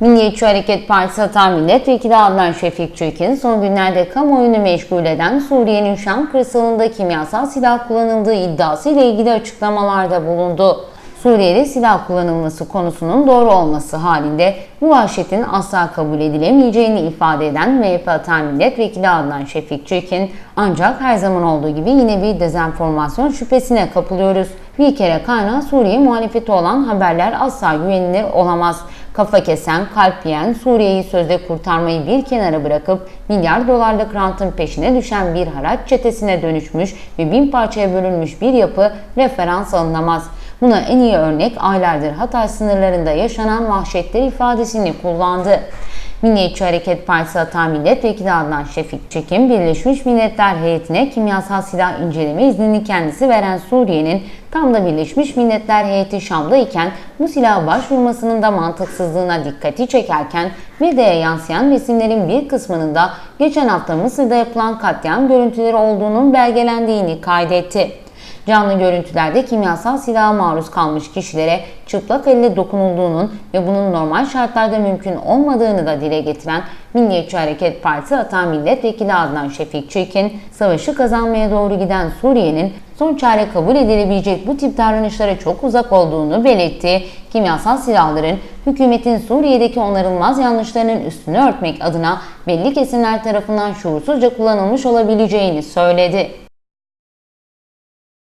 Milliyetçi Hareket Partisi Hata Milletvekili Adnan Şefik Çirkin, son günlerde kamuoyunu meşgul eden Suriye'nin Şam kırsalında kimyasal silah kullanıldığı iddiası ile ilgili açıklamalarda bulundu. Suriye'de silah kullanılması konusunun doğru olması halinde bu vahşetin asla kabul edilemeyeceğini ifade eden MHP Hata Milletvekili Adnan Şefik Çirkin, ancak her zaman olduğu gibi yine bir dezenformasyon şüphesine kapılıyoruz. Bir kere kaynağı Suriye muhalefeti olan haberler asla güvenilir olamaz. Kafa kesen, kalp yiyen, Suriye'yi sözde kurtarmayı bir kenara bırakıp milyar dolarlık rantın peşine düşen bir haraç çetesine dönüşmüş ve bin parçaya bölünmüş bir yapı referans alınamaz. Buna en iyi örnek aylardır Hatay sınırlarında yaşanan vahşetler ifadesini kullandı. Milliyetçi Hareket Partisi Hata Milletvekili Adnan Şefik Çekim, Birleşmiş Milletler heyetine kimyasal silah inceleme iznini kendisi veren Suriye'nin tam da Birleşmiş Milletler heyeti Şam'da iken bu silaha başvurmasının da mantıksızlığına dikkati çekerken medyaya yansıyan resimlerin bir kısmının da geçen hafta Mısır'da yapılan katliam görüntüleri olduğunun belgelendiğini kaydetti. Canlı görüntülerde kimyasal silaha maruz kalmış kişilere çıplak elle dokunulduğunun ve bunun normal şartlarda mümkün olmadığını da dile getiren Milliyetçi Hareket Partisi Hata Milletvekili Adnan Şefik Çirkin, savaşı kazanmaya doğru giden Suriye'nin son çare kabul edilebilecek bu tip davranışlara çok uzak olduğunu belirtti. Kimyasal silahların hükümetin Suriye'deki onarılmaz yanlışlarının üstünü örtmek adına belli kesimler tarafından şuursuzca kullanılmış olabileceğini söyledi.